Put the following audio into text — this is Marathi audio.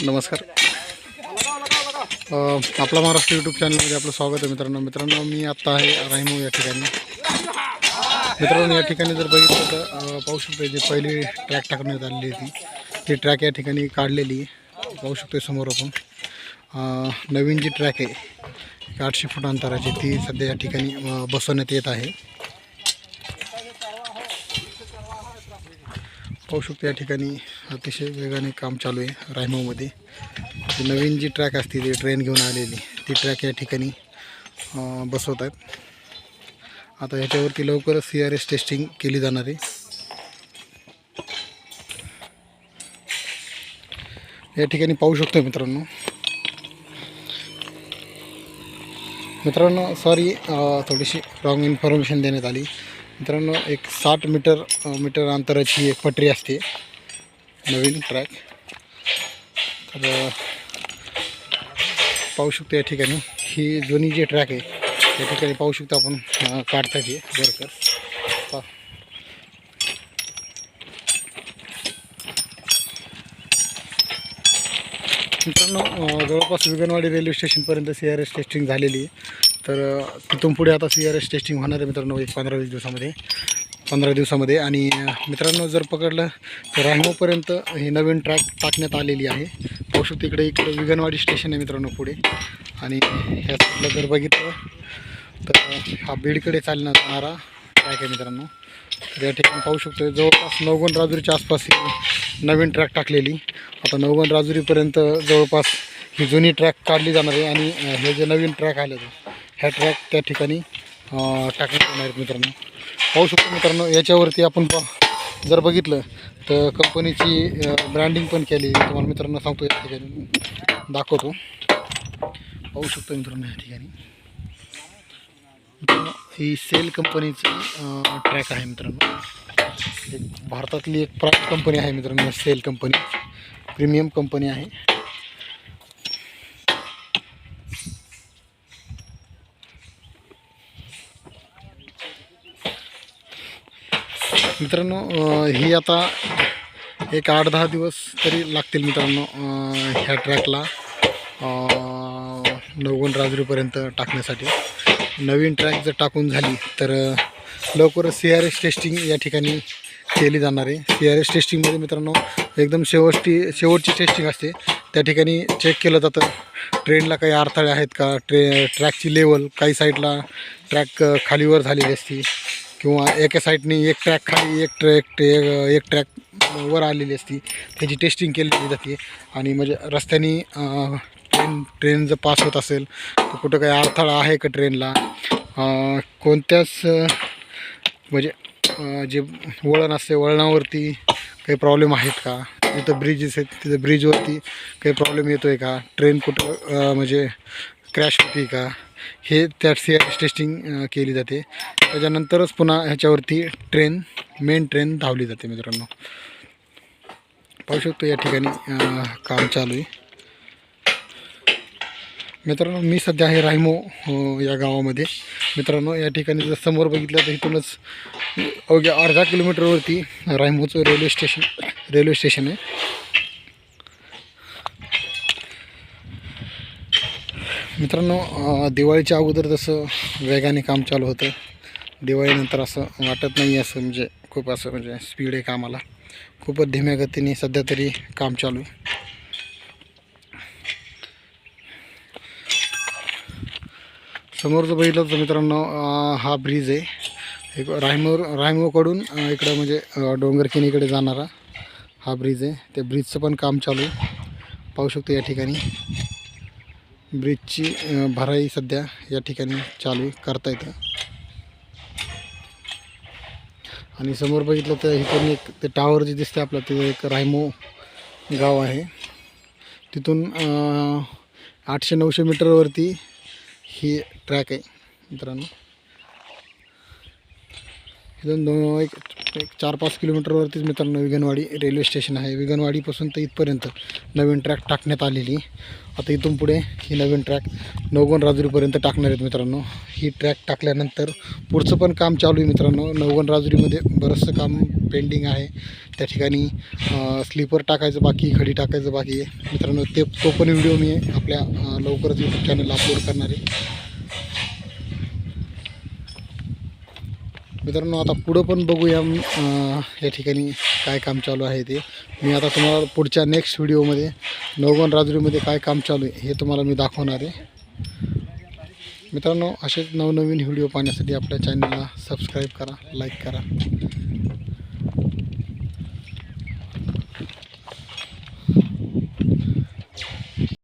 नमस्कार. आपला महाराष्ट्र यूट्यूब चॅनलमध्ये आपलं स्वागत आहे मित्रांनो. मित्रांनो मी आत्ता आहे राहिमो या ठिकाणी. मित्रांनो या ठिकाणी जर बघितलं तर पाहू शकतो जी पहिली ट्रॅक टाकण्यात आलेली होती ती. ट्रॅक या ठिकाणी काढलेली आहे. पाहू शकतो समोर आपण. नवीन जी ट्रॅक आहे एक आठशे फूट अंतराची ती सध्या या ठिकाणी बसवण्यात येत आहे. पाहू शकतो या ठिकाणी अतिशय वेगाने काम चालू आहे रायमोमध्ये. नवीन जी ट्रॅक असते ती ट्रेन घेऊन आलेली ती ट्रॅक या ठिकाणी बसवत आहेत आता ह्याच्यावरती लवकरच सी आर एस टेस्टिंग केली जाणार आहे. या ठिकाणी पाहू शकतो मित्रांनो. मित्रांनो सॉरी थोडीशी रॉंग इन्फॉर्मेशन देण्यात आली. मित्रांनो एक साठ मीटर मीटर अंतराची एक पटरी असते. नवीन ट्रॅक तर पाहू शकतो या ठिकाणी. ही जुनी जी ट्रॅक आहे त्या ठिकाणी पाहू शकतो आपण काढता काढतात हे वर्कर मित्रांनो जवळपास विगनवाडी रेल्वे स्टेशनपर्यंत सी आर एस टेस्टिंग झालेली आहे. तर तिथून पुढे आता सी आर एस टेस्टिंग होणार आहे मित्रांनो एक पंधरा वीस दिवसामध्ये. पंधरा दिवसामध्ये. आणि मित्रांनो जर पकडलं तर राहिमोपर्यंत ही नवीन ट्रॅक टाकण्यात आलेली आहे. पाहू तिकडे इकडे इकडे विगनवाडी स्टेशन आहे मित्रांनो पुढे. आणि ह्या साईडला जर बघितलं तर हा बीडकडे चालण्यात जाणारा ट्रॅक आहे मित्रांनो. तर या ठिकाणी पाहू शकतो जवळपास नवगण राजुरीच्या आसपास ही नवीन ट्रॅक टाकलेली. आता नवगण राजुरीपर्यंत जवळपास ही जुनी ट्रॅक काढली जाणार आहे. आणि हे जे नवीन ट्रॅक आले ह्या ट्रॅक त्या ठिकाणी टाकण्यात येणार आहेत मित्रांनो. पाहू शकतो मित्रांनो याच्यावरती आपण जर बघितलं तर कंपनीची ब्रँडिंग पण केली मी तुम्हाला मित्रांनो सांगतो या ठिकाणी दाखवतो. पाहू शकतो मित्रांनो या ठिकाणी. ही सेल कंपनीची ट्रॅक आहे मित्रांनो. एक भारतातली एक प्राईव्हेट कंपनी आहे मित्रांनो सेल कंपनी प्रीमियम कंपनी आहे. मित्रांनो ही आता एक आठ दहा दिवस तरी लागतील मित्रांनो ह्या ट्रॅकला नवगुण राजुरीपर्यंत टाकण्यासाठी. नवीन ट्रॅक जर टाकून झाली तर लवकरच सी आर एस टेस्टिंग या ठिकाणी केली जाणार आहे. सी आर एस टेस्टिंगमध्ये मित्रांनो एकदम शेवटची शेवटची टेस्टिंग असते. त्या ठिकाणी चेक केलं जातं. ट्रेनला काही अडथळे आहेत का? ट्रे ट्रॅकची लेवल काही साईडला ट्रॅक खालीवर झालेली असती. किंवा एका साईडने एक ट्रॅक खाली एक ट्रॅक एक ट्रॅक वर आलेली असती. त्याची टेस्टिंग केली जाते. आणि म्हणजे रस्त्याने ट्रेन ट्रेन जर पास होत असेल तर कुठं काही अडथळा आहे का ट्रेनला कोणत्याच म्हणजे जे वळण असते वळणावरती काही प्रॉब्लेम आहेत का? तिथं ब्रिजेस आहेत तिथं ब्रिजवरती काही प्रॉब्लेम येतो आहे का? ट्रेन कुठं म्हणजे क्रॅश होती का? हे त्याची टेस्टिंग केली जाते. त्याच्यानंतरच पुन्हा ह्याच्यावरती ट्रेन मेन ट्रेन धावली जाते मित्रांनो. पाहू शकतो या ठिकाणी काम चालू आहे. मित्रांनो मी सध्या आहे राहिमो या गावामध्ये. मित्रांनो या ठिकाणी जर समोर बघितलं तर इथूनच अवघ्या अर्धा किलोमीटरवरती राहिमोचं रेल्वे स्टेशन रेल्वे स्टेशन आहे. मित्रांनो दिवाळीच्या अगोदर जसं वेगाने काम चालू होतं दिवाळीनंतर असं वाटत नाही असं म्हणजे खूप असं म्हणजे स्पीड आहे कामाला. खूपच धीम्या गतीने सध्या तरी काम चालू आहे. बघितलं तर मित्रांनो हा ब्रिज आहे. एक रायमोर रायमोकडून इकडं म्हणजे डोंगरकिनीकडे जाणारा हा ब्रिज आहे. त्या ब्रिजचं पण काम चालू आहे. पाहू शकतो या ठिकाणी. ब्रिजची भराई सध्या या ठिकाणी चालू करता येतं. आणि समोर बघितलं तर इथून एक ते टावर जे दिसतं आपलं ते एक रायमो गाव आहे. तिथून आठशे नऊशे मीटरवरती ही ट्रॅक आहे मित्रांनो. इथून दोन एक एक चार पाच किलोमीटरवरतीच मित्रांनो विगनवाडी रेल्वे स्टेशन आहे. विगनवाडीपासून तर इथपर्यंत नवीन ट्रॅक टाकण्यात आलेली. आता इथून पुढे ही नवीन ट्रॅक नवगण राजुरीपर्यंत टाकणार आहेत मित्रांनो. ही ट्रॅक टाकल्यानंतर पुढचं पण काम चालू आहे मित्रांनो. नवगण राजुरीमध्ये बरंचसं काम पेंडिंग आहे. त्या ठिकाणी स्लीपर टाकायचं बाकी खडी टाकायचं बाकी आहे. मित्रांनो ते तो पण व्हिडिओ मी आपल्या लवकरच यूट्यूब चॅनलला अपलोड करणार आहे. मित्रांनो आता पुढं पण बघूया या ठिकाणी काय काम चालू आहे ते. मी आता तुम्हाला पुढच्या नेक्स्ट व्हिडिओमध्ये नवगण राजुरीमध्ये काय काम चालू आहे हे तुम्हाला मी दाखवणार आहे. मित्रांनो असेच नवनवीन व्हिडिओ पाहण्यासाठी आपल्या चॅनलला सबस्क्राईब करा लाईक करा.